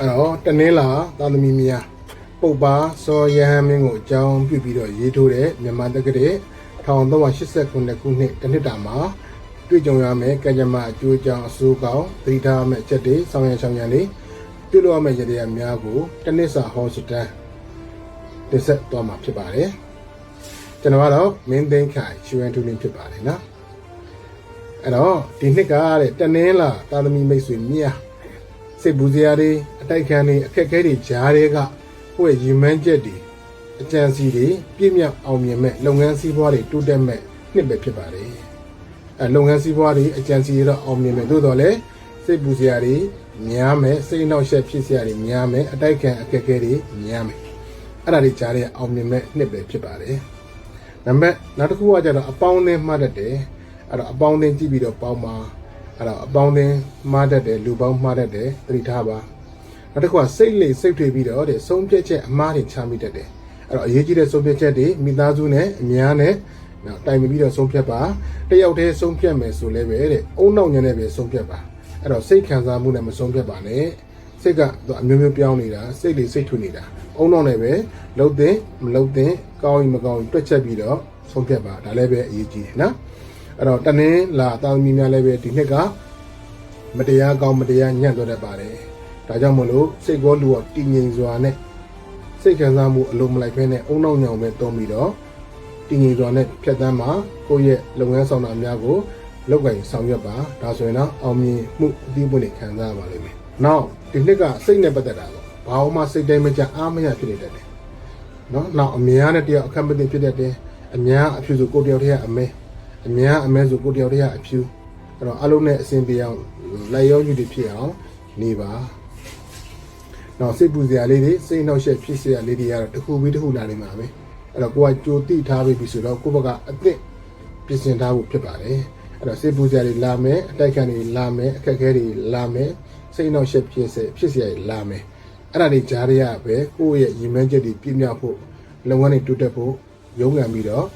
အဲ့တော့တနင်္လာသာသမီများပုပ်ပါစောယဟန်မင်းကိုအကြောင်းပြုပြီးတော့ရေးထိုးတဲ့မြန်မာတက္ကသိုလ်1389ခုနှစ်တစ်နှစ်တာမှာတွေ့ကြုံရမယ်ကံကြမ္မာအကျိုးအကြောင်းအဆိုးကောင်းသတိထားမယ့်အချက်တွေဆောင်ရန်ဆောင်ရန်တွေပြုလုပ်ရမယ့်ရည်ရည်များကိုတစ်နှစ်စာဟောစတန်တင်ဆက်သွားမှာဖြစ်ပါတယ်ကျွန်တော်ကတော့မင်းသိန်းခိုင်ရွှေထူးလင်းဖြစ်ပါတယ်နော်အဲ့တော့ဒီနှစ်ကတဲ့တနင်္လာသာသမီမိတ်ဆွေမြတ် စိတ်ပူစရာတွေအတိုက်ခံတွေအခက်အခဲတွေကြားတွေကကိုယ့်ရဲ့ရည်မှန်းချက်တွေအကြံစီတွေပြည့်မြောက်အောင်မြင်မဲ့လုပ်ငန်းစည်းပွားတွေတိုးတက်မဲ့နှစ်ပဲဖြစ်ပါတယ်အဲလုပ်ငန်းစည်းပွားတွေအကြံစီတွေတော့အောင်မြင်မဲ့သို့တော်လည်းစိတ်ပူစရာတွေများမဲ့စိတ်နှောက်ယှက်ဖြစ်စရာတွေများမဲ့အတိုက်ခံအခက်အခဲတွေများမဲ့အဲ့ဒါတွေကြားတဲ့အောင်မြင်မဲ့နှစ်ပဲဖြစ်ပါတယ်ဒါပေမဲ့နောက်တစ်ခုကကျတော့အပေါင်းအသင်းမှတ်တတ်တယ်အဲ့တော့အပေါင်းအသင်းကြည့်ပြီးတော့ပေါင်းပါ အဲ့တော့အပေါင်းအသင်းမှားတတ်တယ်လူပေါင်းမှားတတ်တယ်သတိထားပါနောက်တစ်ခုကစိတ်လေစိတ်ထွေပြီးတော့တဲ့ဆုံးဖြတ်ချက်အမှားတွေချမိတတ်တယ်အဲ့တော့အရေးကြီးတဲ့ဆုံးဖြတ်ချက်တွေမိသားစုနဲ့အများနဲ့နော်တိုင်ပင်ပြီးတော့ဆုံးဖြတ်ပါတယောက်တည်းဆုံးဖြတ်မယ်ဆိုလည်းပဲတဲ့အုံနောက်ညံနဲ့ပဲဆုံးဖြတ်ပါအဲ့တော့စိတ်ခံစားမှုနဲ့မဆုံးဖြတ်ပါနဲ့စိတ်ကတော့အမျိုးမျိုးပြောင်းနေတာစိတ်လေစိတ်ထွေနေတာအုံနောက်နဲ့ပဲလှုပ်တဲ့မလှုပ်တဲ့ကောင်းရင်မကောင်းရင်တွက်ချက်ပြီးတော့ဆုံးဖြတ်ပါဒါလည်းပဲအရေးကြီးတယ်နော် အဲ့တော့တနင်္လာတာသမီများလည်းပဲဒီနှစ်ကမတရားကောင်းမတရားညံ့တော့တတ်ပါတယ်။ဒါကြောင့်မလို့စိတ်ကောလူကတည်ငြိမ်စွာနဲ့စိတ်ခံစားမှုအလုံးမလိုက်ဖဲနဲ့အုံနောက်ညောင်ပဲတုံးပြီးတော့တည်ငြိမ်စွာနဲ့ဖြတ်သန်းမှာကိုယ့်ရဲ့လုပ်ငန်းဆောင်တာများကိုလောက်ကင်ဆောင်ရွက်ပါဒါဆိုရင်တော့အောင်မြင်မှုအသီးပွင့်တွေခံစားရပါလိမ့်မယ်။နောက်ဒီနှစ်ကစိတ်နဲ့ပတ်သက်တာပေါ့။ဘာမှစိတ်တိုင်းမကြအားမရဖြစ်နေတတ်တယ်။နော်နောက်အများနဲ့တယောက်အခက်မသိဖြစ်တတ်တယ်။အများအဖြူဆိုကိုယ်တယောက်တည်းကအမဲ။ အများအမဲဆိုကိုတယောက်တည်းကအဖြူအဲ့တော့အလုံးနဲ့အစင်ပြေအောင်လက်ရောယူတွေဖြစ်အောင်နေပါတော့စိတ်ပူစရာလေးတွေစိတ်နှောက်ယှက်ဖြစ်စရာလေးတွေကတော့တစ်ခုပြီးတစ်ခုလာနေမှာပဲအဲ့တော့ကိုကကြိုတိထားပြီးပြီဆိုတော့ကိုဘက်ကအသင့်ပြင်ဆင်ထားဖို့ဖြစ်ပါတယ်အဲ့တော့စိတ်ပူစရာတွေလာမယ်အတိုက်ခံတွေလာမယ်အခက်အခဲတွေလာမယ်စိတ်နှောက်ယှက်ဖြစ်စဖြစ်စရာတွေလာမယ်အဲ့ဒါတွေကြားရရပဲကိုယ့်ရဲ့ရည်မှန်းချက်တွေပြည့်မြောက်ဖို့လုပ်ငန်းတွေတိုးတက်ဖို့ရုန်းကန်ပြီးတော့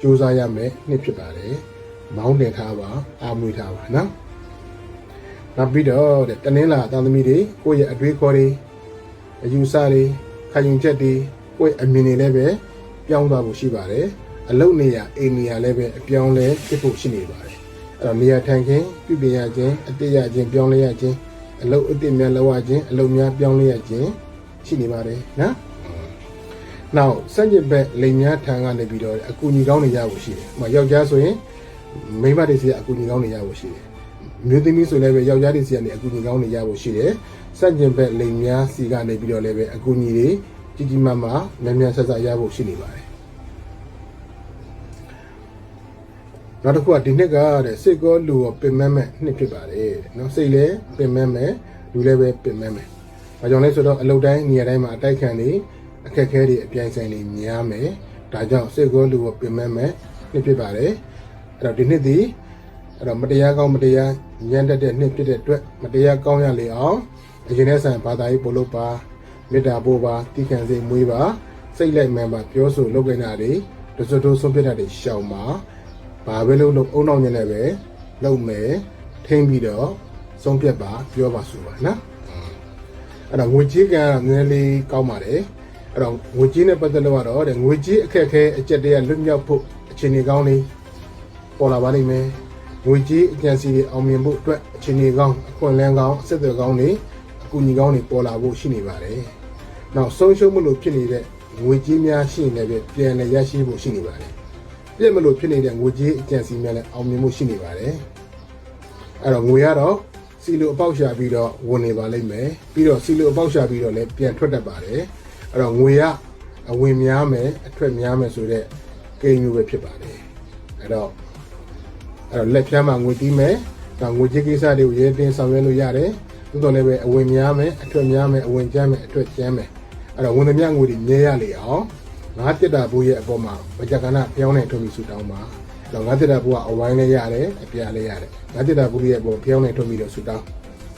စူးစမ်းရမယ်နှစ်ဖြစ်ပါတယ်။မောင်းတင်ထားပါအာမွေထားပါနော်။နောက်ပြီးတော့တဲ့တနင်္လာသားသမီးတွေကိုယ့်ရဲ့အတွေးခေါ်တွေအယူဆတွေခံယူချက်တွေကိုယ့်ရဲ့အမြင်တွေလည်းပဲပြောင်းသွားဖို့ရှိပါတယ်။အလုပ်နေရာအိမ်နေရာလည်းပဲအပြောင်းလဲဖြစ်ဖို့ရှိနေပါတယ်။အဲ့တော့နေရာထိုင်ခင်းပြုပြင်ရခြင်းအတိတ်ရခြင်းပြောင်းလဲရခြင်းအလုပ်အသစ်များလုပ်ရခြင်းအလုပ်များပြောင်းလဲရခြင်းရှိနေပါတယ်နော်။ နောက်စက်ညစ်ဘက်လိမ်များထံကနေပြီးတော့အကူအညီကောင်းတွေရဖို့ရှိတယ်။ဟိုယောက်ျားဆိုရင်မိမတွေစီကအကူအညီကောင်းတွေရဖို့ရှိတယ်။မျိုးသမီးဆိုလည်းပဲယောက်ျားတွေစီကနေအကူအညီကောင်းတွေရဖို့ရှိတယ်။စက်ညစ်ဘက်လိမ်များစီကနေပြီးတော့လည်းပဲအကူအညီတွေကြီးကြီးမားမားများများဆက်ဆက်ရဖို့ရှိနေပါတယ်။နောက်တစ်ခုကဒီနှစ်ကတဲ့စိတ်ကောလူရောပင်မမဲ့နှစ်ဖြစ်ပါတယ်။နော်စိတ်လည်းပင်မမဲ့လူလည်းပဲပင်မမဲ့။ဘာကြောင့်လဲဆိုတော့အလုပ်တိုင်းနေရာတိုင်းမှာအတိုက်ခံနေ အခက်အခဲတွေအပြိုင်ဆိုင်တွေများမယ်။ဒါကြောင့်စိတ်ကောလူရောပင်မမဲ့နှစ်ဖြစ်ပါတယ်။အဲ့တော့ဒီနှစ်ဒီအဲ့တော့မတရားကောင်းမတရားညံ့တတ်တဲ့နှစ်ဖြစ်တဲ့အတွက်မတရားကောင်းရလေအောင်အရင်နဲ့ဆိုင်ဘာသာရေးပို့လို့ပါမေတ္တာပို့ပါတိခံစိတ်မွေးပါစိတ်လိုက်မှန်ပါပြောဆိုလုပ်ကြတာတွေတစွတ်တို့ဆုံးဖြတ်တာတွေရှောင်ပါဘာပဲလုပ်လို့အုံနောက်ညနေပဲလုပ်မယ်ထိမ့်ပြီးတော့ဆုံးဖြတ်ပါပြောပါဆိုပါနော်အဲ့တော့ငွေကြေးကနည်းနည်းလေးကောင်းပါတယ် အဲ့တော့ငွေကြေးနဲ့ပတ်သက်လို့ကတော့တဲ့ငွေကြေးအခက်အခဲအကျက်တွေကလွတ်မြောက်ဖို့အခြေအနေကောင်းလေးပေါ်လာပါလိမ့်မယ်ငွေကြေးအကျံစီတွေအောင်မြင်ဖို့အတွက်အခြေအနေကောင်းအခွင့်အလမ်းကောင်းအဆက်အသွယ်ကောင်းတွေအကူအညီကောင်းတွေပေါ်လာဖို့ရှိနေပါတယ်နောက်ဆုံးရှုံးမလို့ဖြစ်နေတဲ့ငွေကြေးများရှိနေလည်းပဲပြန်လည်ရရှိဖို့ရှိနေပါတယ်။ပြည့်မလို့ဖြစ်နေတဲ့ငွေကြေးအကျန်စီများလည်းအောင်မြင်မှုရှိနေပါတယ်။အဲ့တော့ငွေကတော့စီလိုအပေါက်ရှာပြီးတော့ဝင်နေပါလိမ့်မယ်။ပြီးတော့စီလိုအပေါက်ရှာပြီးတော့လည်းပြန်ထွက်တတ်ပါတယ်။ အဲ့တော့ငွေကအဝင်များမယ်အထွက်များမယ်ဆိုတော့ကိန်းမျိုးပဲဖြစ်ပါတယ်။အဲ့တော့အဲ့တော့လက်ဖြားမှာငွေတီးမယ်။ဒါငွေကြေးကိစ္စတွေကိုရဲတင်ဆောင်ရွက်လို့ရတယ်။သို့တော်လည်းပဲအဝင်များမယ်အထွက်များမယ်အဝင်ကျမ်းမယ်အထွက်ကျမ်းမယ်အဲ့တော့ဝန်သမျှငွေတွေမြဲရလေအောင်ငါတက်တာဘူးရဲ့အပေါ်မှာဗကြကနာပြောင်းနေထုတ်ပြီးဆူတောင်းပါအဲ့တော့ငါတက်တာဘူးကအဝိုင်းလည်းရတယ်အပြားလည်းရတယ်ငါတက်တာဘူးရဲ့အပေါ်ပြောင်းနေထုတ်ပြီးတော့ဆူတောင်း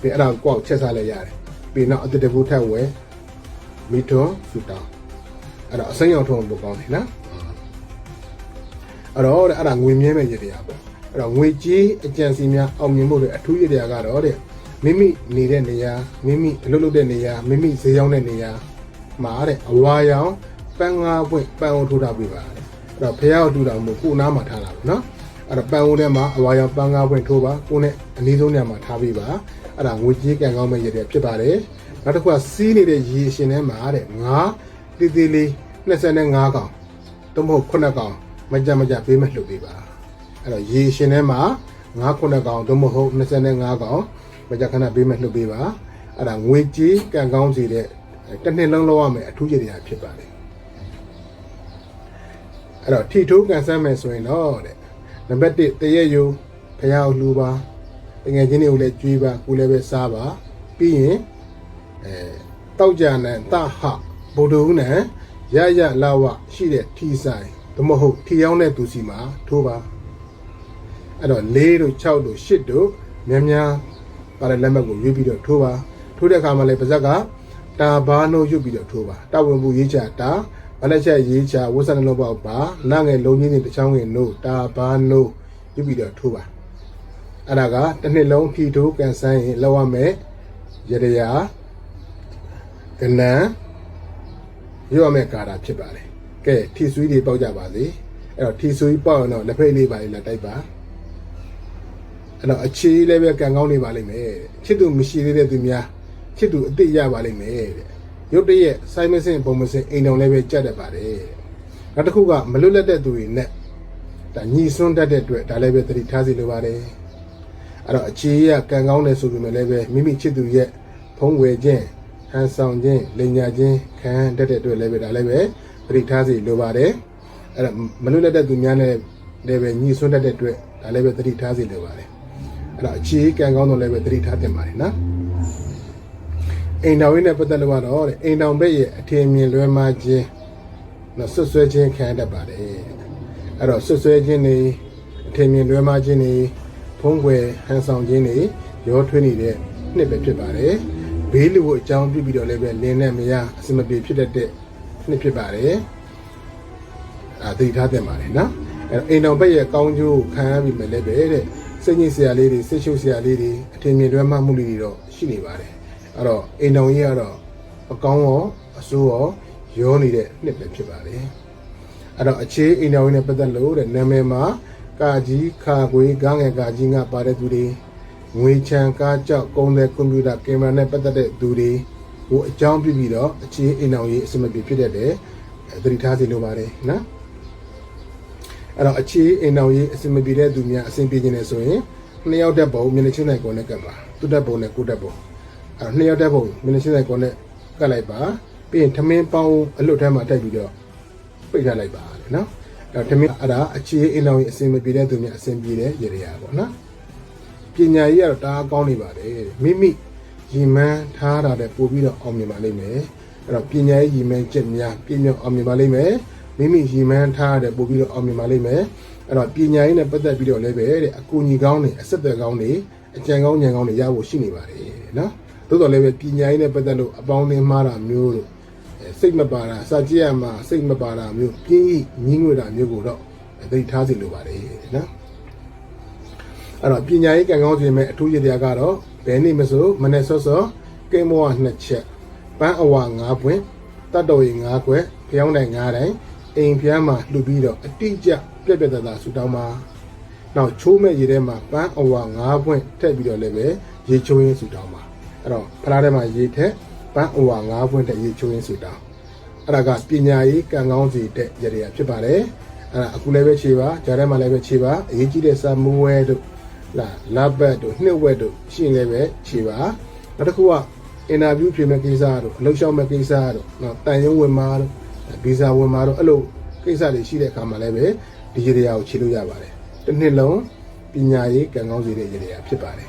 ပြီးအဲ့ဒါကိုကောက်ချက်စားလည်းရတယ်ပြီးနောက်အတက်တဘူးထက်ဝဲ မီထွန်းဆူတောင်းအဲ့တော့အစိမ်းအောင်ထုံးပို့ကောင်းတယ်နော်အဲ့တော့တဲ့အဲ့ဒါငွေမြဲမဲ့ရတရားပေါ့အဲ့တော့ငွေကြီးအကြံစီများအောင်မြင်ဖို့တွေအထူးရတရားကတော့တဲ့မိမိနေတဲ့နေရာမိမိအလုပ်လုပ်တဲ့နေရာမိမိဈေးရောက်တဲ့နေရာမှာတဲ့အဝါရောင်ပန်းငါးပွင့်ပန်းအိုးထိုးထားပြပါတဲ့အဲ့တော့ဖះကိုတူတာမို့ကိုနားမှာထားတာပေါ့နော်အဲ့တော့ပန်းအိုးထဲမှာအဝါရောင်ပန်းငါးပွင့်ထိုးပါကိုနဲ့အနည်းဆုံးနေရာမှာထားပြပါအဲ့ဒါငွေကြေးကံကောင်းမဲ့ရတဲ့ဖြစ်ပါတယ် နောက်တစ်ခုကစီးနေတဲ့ရေရှင်ထဲမှာတဲ့ငါးတီးတီးလေး25កောင်သို့မဟုတ်9កောင်မကြမကြပေးမဲ့လှုပ်ပေးပါအဲ့တော့ရေရှင်ထဲမှာငါး9កောင်သို့မဟုတ်25កောင်မကြခဏပေးမဲ့လှုပ်ပေးပါအဲ့ဒါငွေကြေးကံကောင်းစေတဲ့တစ်နှစ်လုံးလောက်ရမယ်အထူးရည်ရဖြစ်ပါတယ်အဲ့တော့ထီထိုးကန်ဆန်းမယ်ဆိုရင်တော့တဲ့နံပါတ်1တရက်ယူဖះကိုလှူပါတငယ်ချင်းတွေကိုလည်းကြွေးပါကိုလည်းပဲစားပါပြီးရင် အဲတောက်ကြနဲ့တဟဗုဒ္ဓဟူးနဲ့ရရလာဝရှိတဲ့ထီဆိုင်သမဟုတ်ထီရောက်တဲ့သူစီမှာထိုးပါအဲ့တော့၄တို့6တို့8တို့များများပါတဲ့လက်မှတ်ကိုရွေးပြီးတော့ထိုးပါထိုးတဲ့အခါမှာလည်းပါဇက်ကတာဘာနိုရွတ်ပြီးတော့ထိုးပါတာဝန်ဘူးရေးချတာဗလက်ချက်ရေးချဝတ်စံလုံးပေါက်ပါနာငယ်လုံးကြီးနဲ့တချောင်းငယ်နို့တာဘာနိုရွတ်ပြီးတော့ထိုးပါအဲ့ဒါကတစ်နှစ်လုံးထီထိုးကန်ဆန်းရင်လောက်ရမယ်ရရရာ ကနန်းရွတ်ရမယ့်ကာတာဖြစ်ပါတယ်ကဲထီဆွေးတွေပေါက်ကြပါစေအဲ့တော့ထီဆွေးပေါက်ရင်တော့လက်ဖိတ်လေးပါလေးလာတိုက်ပါအဲ့တော့အခြေလည်းပဲကံကောင်းနေပါလိမ့်မယ်ချစ်သူမရှိသေးတဲ့သူများချစ်သူအစ်စ်ရပါလိမ့်မယ်တဲ့ရုတ်တရက်စိုင်းမစင်ပုံမစင်အိမ်တော်လည်းပဲကြက်တတ်ပါတယ်နောက်တစ်ခုကမလွတ်လပ်တဲ့သူတွေနဲ့ဒါညီစွန်းတတ်တဲ့အတွက်ဒါလည်းပဲသတိထားစီလိုပါတယ်အဲ့တော့အခြေရကံကောင်းတယ်ဆိုပေမဲ့လည်းပဲမိမိချစ်သူရဲ့ဖုံးဝယ်ခြင်း ဟန်ဆောင်ခြင်းလိန်ညာခြင်းခံတတ်တဲ့အတွက်လည်းပဲဒါလည်းပဲသတိထားစီလိုပါတယ်အဲ့တော့မလွတ်လပ်တဲ့သူများနဲ့လည်းပဲညီစွန်းတတ်တဲ့အတွက်ဒါလည်းပဲသတိထားစီလိုပါတယ်အဲ့တော့အခြေကံကောင်းတော့လည်းပဲသတိထားတင်ပါတယ်နော်အိမ်တော်ရင်းနဲ့ပတ်သက်လို့ကတော့တဲ့အိမ်တော်ဘက်ရဲ့အထင်မြင်လွဲမှားခြင်းနော်ဆွဆွဲခြင်းခံရတတ်ပါတယ်အဲ့တော့ဆွဆွဲခြင်းတွေအထင်မြင်လွဲမှားခြင်းတွေဖုံးကွယ်ဟန်ဆောင်ခြင်းတွေရောထွေးနေတဲ့နှစ်ပဲဖြစ်ပါတယ် ဘေးလူကိုအကြောင်းပြုပြီးတော့လည်းပဲလင်းနဲ့မရအစမပြေဖြစ်တတ်တဲ့နှစ်ဖြစ်ပါတယ်အာသတိထားသင့်ပါတယ်နော်အဲ့တော့အိမ်တော်ဘက်ရဲ့ကောင်းကျိုးခံရပြီမဲ့လည်းပဲတဲ့စိတ်ညစ်စရာလေးတွေစိတ်ရှုပ်စရာလေးတွေအထင်မြင်လွဲမှားမှုလေးတွေတော့ရှိနေပါတယ်အဲ့တော့အိမ်တော်ကြီးကတော့အကောင်းရောအဆိုးရောရောနေတဲ့နှစ်ပဲဖြစ်ပါတယ်အဲ့တော့အခြေအိမ်တော်ကြီးနဲ့ပတ်သက်လို့တဲ့နာမည်မှာကာကြီးခါခွေးကားငယ်ကာကြီးငါပါတဲ့သူတွေ ငွေချမ်းကားကြောက်ကုန်းတဲ့ကွန်ပျူတာကင်မရာနဲ့ပတ်သက်တဲ့သူတွေကိုအကြောင်းပြုပြီးတော့အခြေအိမ်တော်ကြီးအစမပြေဖြစ်တတ်တယ်သတိထားစီလိုပါတယ်နော်အဲ့တော့အခြေအိမ်တော်ကြီးအစမပြေတဲ့သူများအဆင်ပြေနေတယ်ဆိုရင်နှစ်ယောက်တက်ပုံမျက်နှာချင်းနိုင်ကုန်နဲ့ကပ်ပါသူတက်ပုံနဲ့ကိုတက်ပုံအဲ့တော့နှစ်ယောက်တက်ဖို့မင်းရှင်းတဲ့ကောနဲ့ကတ်လိုက်ပါပြီးရင်ထမင်းပေါင်းအလွတ်ထဲမှာတက်ပြီးတော့ပိတ်ထားလိုက်ပါလေနော်အဲ့တော့ထမင်းအဲ့ဒါအခြေအင်းလောင်းကြီးအစင်မပြေတဲ့သူများအစင်ပြေတဲ့ရေရပေါ့နော် ပညာကြီးကတော့တအားကောင်းနေပါတယ်မိမိရီမန်းထားတာတဲ့ပို့ပြီးတော့အောင်မြင်ပါလိမ့်မယ်အဲ့တော့ပညာရေးရီမန်းချက်များပြည့်မြောက်အောင်မြင်ပါလိမ့်မယ်မိမိရီမန်းထားတဲ့ပို့ပြီးတော့အောင်မြင်ပါလိမ့်မယ်အဲ့တော့ပညာရေးနဲ့ပတ်သက်ပြီးတော့လည်းပဲတဲ့အကူအညီကောင်းတွေအဆက်အသွယ်ကောင်းတွေအကြံကောင်းဉာဏ်ကောင်းတွေရဖို့ရှိနေပါတယ်နော်သို့တော်လည်းပဲပညာရေးနဲ့ပတ်သက်လို့အပေါင်းအသင်းမှားတာမျိုးတို့အဲစိတ်မပါတာစာကြည့်ရမှာစိတ်မပါတာမျိုးပြင်းဤညင်းငွေတာမျိုးကိုတော့သိထားစီလိုပါတယ်နော် အဲ့တော့ပညာရေးကံကောင်းခြင်းမဲ့အထူးရတရားကတော့ဘယ်နေ့မဆိုမနေ့စောစောကိမောနှစ်ချက်ပန်းအဝါ၅ပွင့်တတ်တော်ရီ၅ခွက်ဖျောင်းတိုင်၅တိုင်အိမ်ဖျားမှာလှူပြီးတော့အတိအကျပြက်ပြက်တသားဆူတောင်းပါနောက်ချိုးမဲ့ရေထဲမှာပန်းအဝါ၅ပွင့်ထည့်ပြီးတော့လည်းပဲရေချိုးရင်းဆူတောင်းပါအဲ့တော့ဖလားထဲမှာရေထက်ပန်းအဝါ၅ဖွင့်တဲ့ရေချိုးရင်းဆိုတာအဲ့ဒါကပညာရေးကံကောင်းစီတဲ့ရရဖြစ်ပါတယ်အဲ့ဒါအခုလည်းပဲခြေပါဂျာထဲမှာလည်းပဲခြေပါအရေးကြီးတဲ့စာမူဝဲတို့ လာလာဘတ်တို့နှစ်ဝက်တို့ရှင်းလည်းပဲခြေပါနောက်တစ်ခုကအင်တာဗျူးပြင်မဲ့ကိစ္စတို့အလုပ်ရှောက်မဲ့ကိစ္စတို့နော်တန်ရုံးဝင်မာတို့ဗီဇာဝင်မာတို့အဲ့လိုကိစ္စတွေရှိတဲ့အခါမှာလည်းပဲဒီရရကိုခြေလို့ရပါတယ်တစ်နှစ်လုံးပညာရေးကံကောင်းစီတဲ့ရရဖြစ်ပါတယ်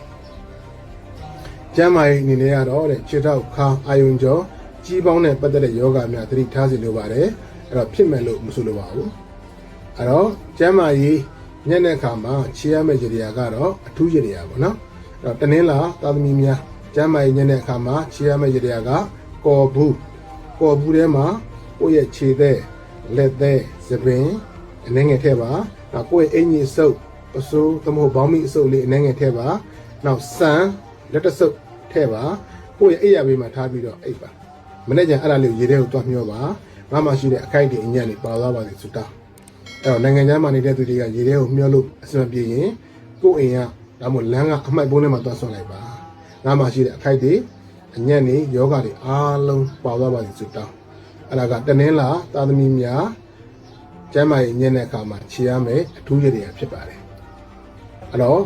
ကျမ်းမာရေးအနေနဲ့ကတော့တဲ့ခြေထောက်ခါအာယုံကြောကြီးပေါင်းနဲ့ပတ်သက်တဲ့ယောဂများသတိထားစီလိုပါတယ်အဲ့တော့ဖြစ်မယ်လို့မဆိုလိုပါဘူးအဲ့တော့ကျမ်းမာရေး ညက်တဲ့အခါမှာခြေရမယ့်ကြရာကတော့အထူးကြရာပေါ့နော်အဲ့တော့တနင်္လာသာသမီများကျမ်းမာရေးညက်တဲ့အခါမှာခြေရမယ့်ကြရာကကော်ဘူးကော်ဘူးထဲမှာကိုယ့်ရဲ့ခြေသက်လက်သက်သပင်အနေငယ်ထဲပါနောက်ကိုယ့်ရဲ့အင်ကြီးစုပ်ပစိုးသမဟုတ်ဘောင်းမီအစုပ်လေးအနေငယ်ထဲပါနောက်ဆန်လက်တဆုပ်ထဲ့ပါကိုယ့်ရဲ့အိပ်ရဘေးမှာထားပြီးတော့အိပ်ပါမနေ့ကျန်အဲ့ဒါလေးကိုရေထဲကိုတွားမျောပါငါမှရှိတဲ့အခိုက်တွေအညံ့တွေပါသွားပါစေဆုတောင်းအဲ့ တော့နိုင်ငံသားမှနေတဲ့သူတွေကရေထဲကိုမျောလို့အဆင်ပြေရင်ကိုယ့်အိမ်ကဒါမှမဟုတ်လမ်းကအမှိုက်ပုံးထဲမှာတွားဆွလိုက်ပါငါမှရှိတဲ့အခိုက်တွေအညံ့တွေယောဂတွေအားလုံးပါသွားပါစေဆုတောင်းအဲ့ဒါကတနင်္လာသာသမီများကျမ်းမာရေးညံ့တဲ့အခါမှာခြေရမယ်အထူးရည်တွေဖြစ်ပါတယ်အဲ့တော့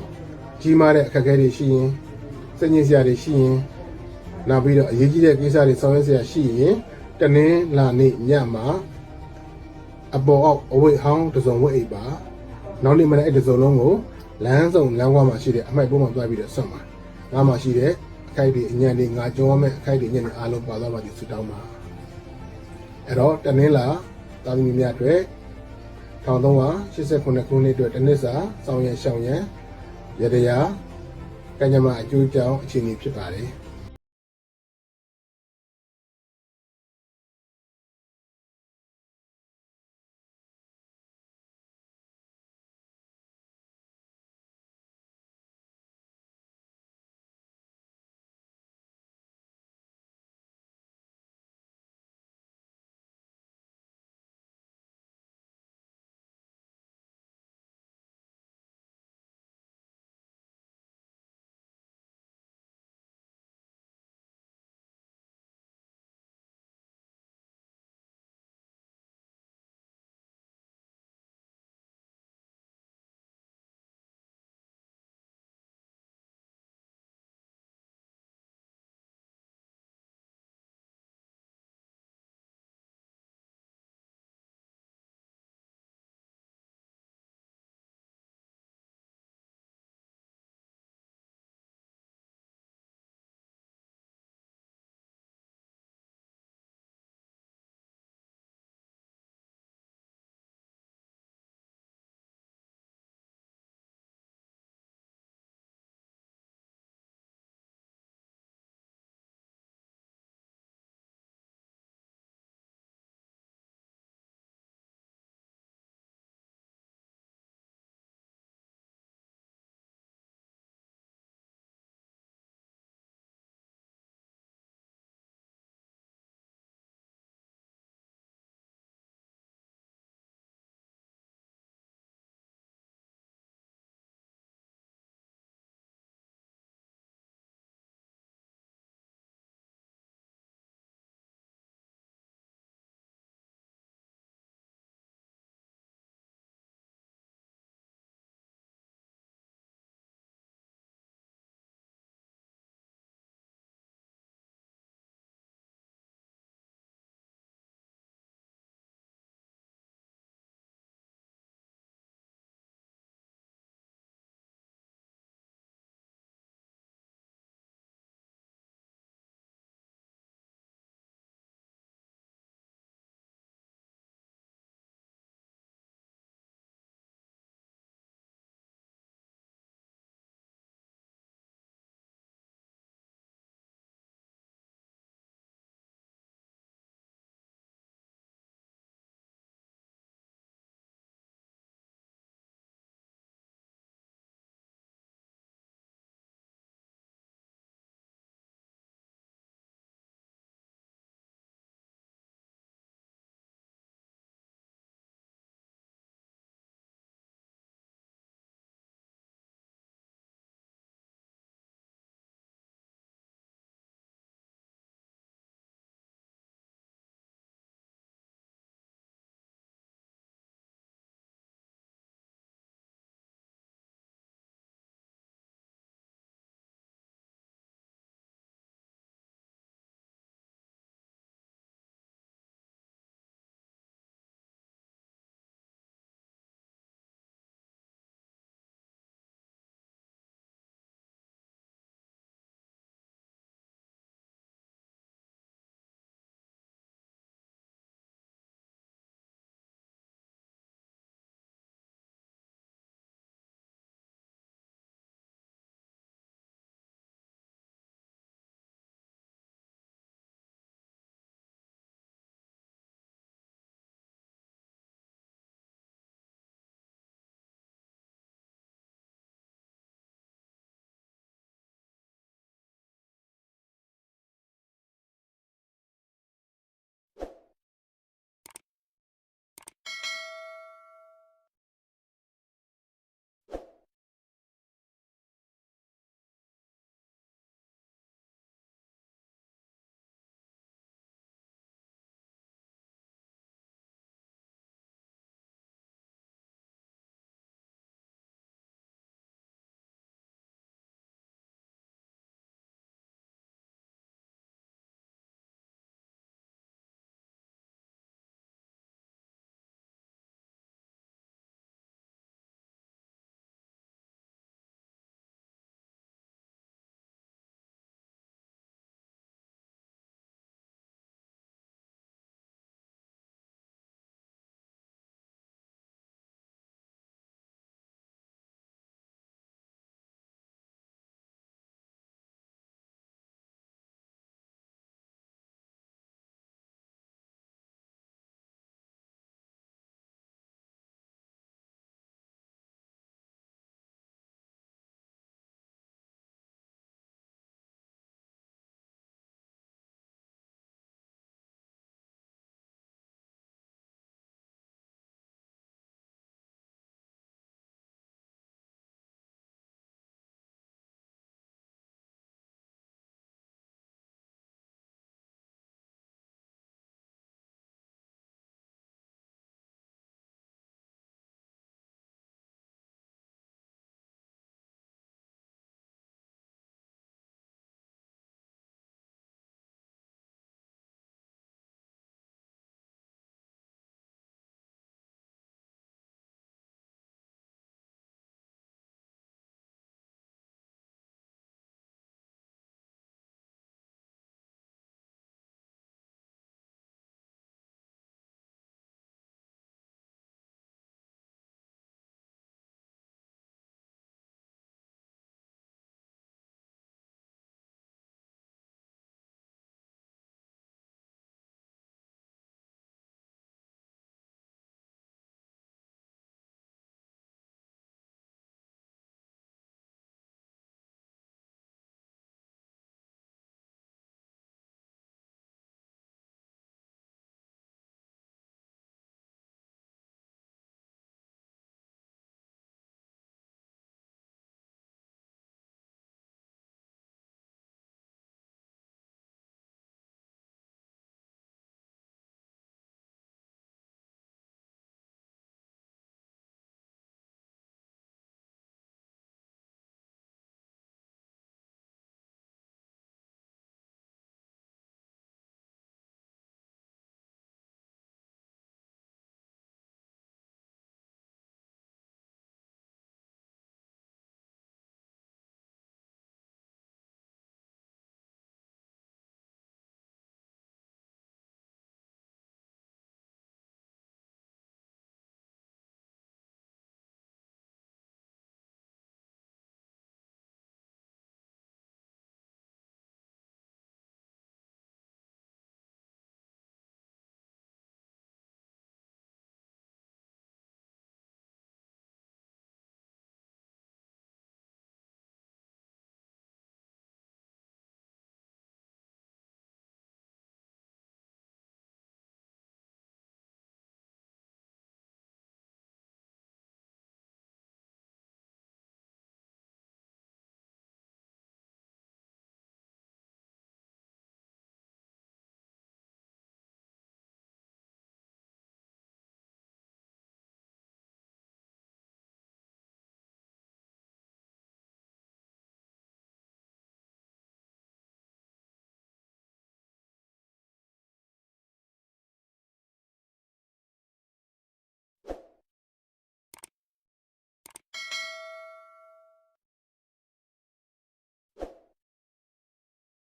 ကြီးမားတဲ့အခက်အခဲတွေရှိရင်စိတ်ညစ်စရာတွေရှိရင်နောက်ပြီးတော့အရေးကြီးတဲ့ကိစ္စတွေဆောင်ရွက်စရာရှိရင်တနင်္လာနေ့ညမှာ အပေါ်အောက်အဝိတ်ဟောင်းတစ်စုံဝိတ်အိပ်ပါနောက်နေ့မနေ့အဲ့တစ်စုံလုံးကိုလမ်းစုံလမ်းကွာမှာရှိတဲ့အမိုက်ပုံးမှာတွားပြီးတော့ဆွတ်ပါငါမှာရှိတဲ့အခိုက်တွေအညံ့တွေငါကြောရမယ့်အခိုက်တွေအညံ့တွေအားလုံးပါသွားပါသည်ဆုတောင်းပါအဲ့တော့တနင်္လာတာသမီများအတွက်1389ခုနှစ်အတွက်တစ်နှစ်စာစောင်းရရှောင်းရန်ရတရားကညမအကျိုးကြောင့်အခြေအနေဖြစ်ပါတယ်